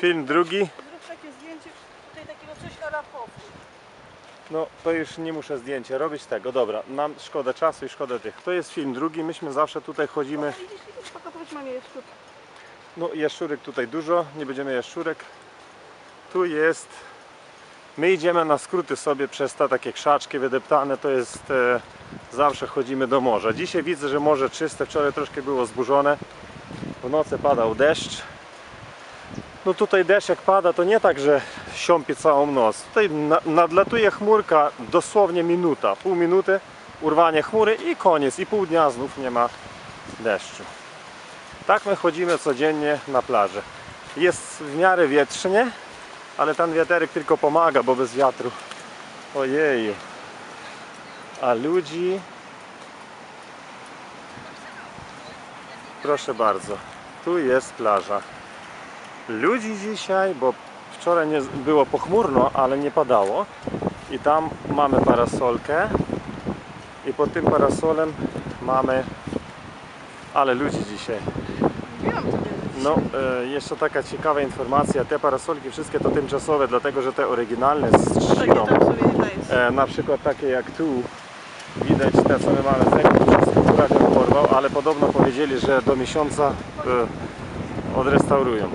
Film drugi. Zrób takie zdjęcie tutaj takiego coś. No to już nie muszę zdjęcia robić tego, dobra, nam szkoda czasu i szkoda tych. To jest film drugi, myśmy zawsze tutaj chodzimy, pakować jest tu. no jaszczurek tutaj dużo, nie będziemy jaszczurek. Tu jest, my idziemy na skróty sobie przez te takie krzaczki wydeptane, to jest, e, zawsze chodzimy do morza. Dzisiaj widzę, że morze czyste, wczoraj troszkę było zburzone, w nocy padał deszcz. No tutaj deszcz jak pada, to nie tak, że siąpie całą noc. Tutaj na, nadlatuje chmurka dosłownie minuta, pół minuty, urwanie chmury i koniec. I pół dnia znów nie ma deszczu. Tak my chodzimy codziennie na plaży. Jest w miarę wietrznie, ale ten wiaterek tylko pomaga, bo bez wiatru. Ojeju. A ludzi... Proszę bardzo. Tu jest plaża ludzi dzisiaj, bo wczoraj nie, było pochmurno, ale nie padało. I tam mamy parasolkę. I pod tym parasolem mamy. Ale ludzi dzisiaj. No, e, jeszcze taka ciekawa informacja. Te parasolki wszystkie to tymczasowe, dlatego że te oryginalne z trzciną, e, na przykład takie jak tu, widać te co my mamy z ręką, porwał, ale podobno powiedzieli, że do miesiąca e, odrestaurują.